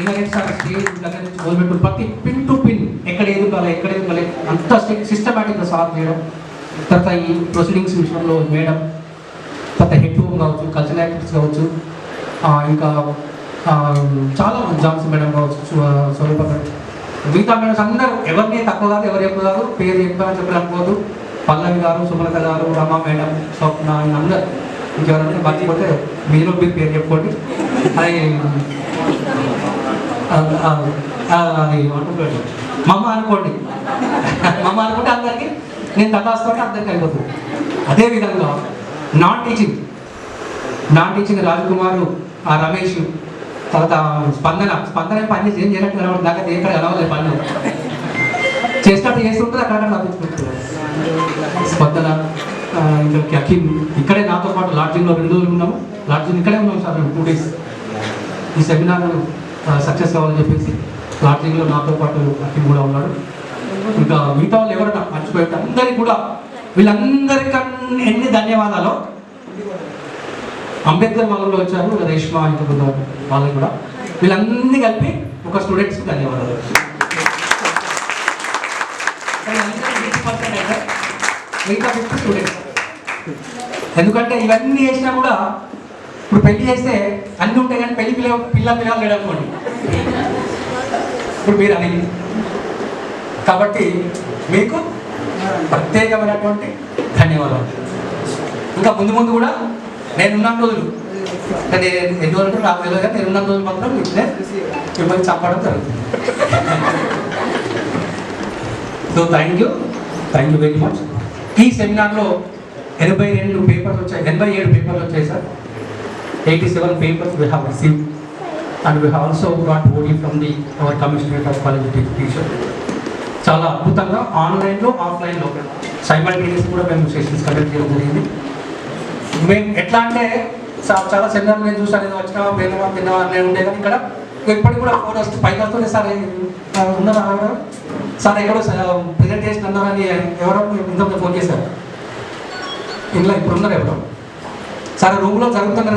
Lingareddy stage దగ్గర నుంచి మొదలుపెట్టు ప్రతి పిన్ టు పిన్ ఎక్కడ ఎదుగాలి ఎక్కడ ఎదుగాలి అంత సిస్టమేటిక్గా సాల్వ్ చేయడం తర్వాత ఈ ప్రొసీడింగ్స్ విషయంలో మేడం తర్వాత హెడ్ రూమ్ కావచ్చు కల్చరల్ యాక్టివిటీస్ కావచ్చు ఇంకా చాలా జాబ్స్ మేడం కావచ్చు స్వరూప మేడం మిగతా మేడమ్స్ అందరూ ఎవరిని తక్కువ కాదు ఎవరు ఎక్కువ కాదు పేరు ఎక్కువ చెప్పలేకపోదు. పల్లవి గారు సుమలత గారు రమ మేడం స్వప్న అందరు ఇంకెవరైనా మర్చిపోతే మీరు మీరు పేరు చెప్పుకోండి. అది ఆ, అది మమ్మ అనుకోండి. మమ్మ అనుకుంటే అందరికీ నేను తదాస్తుంటే అందరికి అయిపోతుంది. అదేవిధంగా non teaching. Non teaching Rajakumar ఆ రమేష్ తర్వాత స్పందన. స్పందన పని ఏం చేయనట్టు కనబడి నాకు ఎక్కడ కలవలేదు పని చేసినట్టు చేస్తుంటుంది అక్కడ తప్పించుకుంటున్నారు స్పందన ఇంకా అఖిల్. ఇక్కడే నాతో పాటు లాడ్జింగ్లో రెండు రోజులు ఉన్నాము. లాడ్జింగ్ ఇక్కడే ఉన్నాం సార్ మేము టూ డేస్. ఈ సెమినార్ సక్సెస్ కావాలని చెప్పేసి లాడ్జింగ్లో నాతో పాటు అఖిల్ కూడా ఉన్నాడు. ఇంకా మిగతా వాళ్ళు ఎవరైనా మర్చిపోయారు అందరికి కూడా వీళ్ళందరికన్నా ఎన్ని ధన్యవాదాలు. అంబేద్కర్ వాళ్ళలో వచ్చారు రేష్మా ఇంకా వాళ్ళని కూడా. వీళ్ళందరినీ కలిపి ఒక స్టూడెంట్స్కి ధన్యవాదాలు. మిగతా ఫిఫ్త్ స్టూడెంట్స్ ఎందుకంటే ఇవన్నీ చేసినా కూడా ఇప్పుడు పెళ్ళి చేస్తే అన్ని ఉంటాయి కానీ పెళ్ళి పిల్ల పిల్ల పిల్లలు లేడు అనుకోండి. ఇప్పుడు మీరు అది కాబట్టి మీకు ప్రత్యేకమైనటువంటి ధన్యవాదాలు. ఇంకా ముందు ముందు కూడా నేను ఉన్న రోజులు. అంటే నేను ఎన్ని రోజులు నాకు తెలియదు కానీ నేను ఉన్న రోజులు మాత్రం ఇట్లే మిమ్మల్ని చంపడం జరుగుతుంది. So thank you thank you very much ఈ సెమినార్లో ఎనభై రెండు పేపర్స్ వచ్చాయి. ఎనభై ఏడు పేపర్లు వచ్చాయి sir eighty seven papers have received. And and have also got OD from the our commissioner of college teacher చాలా అద్భుతంగా ఆన్లైన్లో ఆఫ్లైన్లో సైమల్టేనియస్ కూడా మేము సెషన్స్ కండక్ట్ చేయడం జరిగింది. మేము ఎట్లా అంటే చాలా సెమినార్ నేను చూసాను నేను వచ్చినా పోయినా తిన్నా నేను ఉండే కానీ ఇక్కడ ఇప్పటికి కూడా ఫోన్ వస్తుంది పైకి వస్తుంది సార్ ఉన్నారా సార్ ఎక్కడో చేసిన అన్నారని ఎవరో ఇంతకుముందు ఫోన్ చేశారు. ఇంట్లో ఇప్పుడు ఉన్నారు ఎవరో. సార్ రూమ్లో జరుగుతున్నారు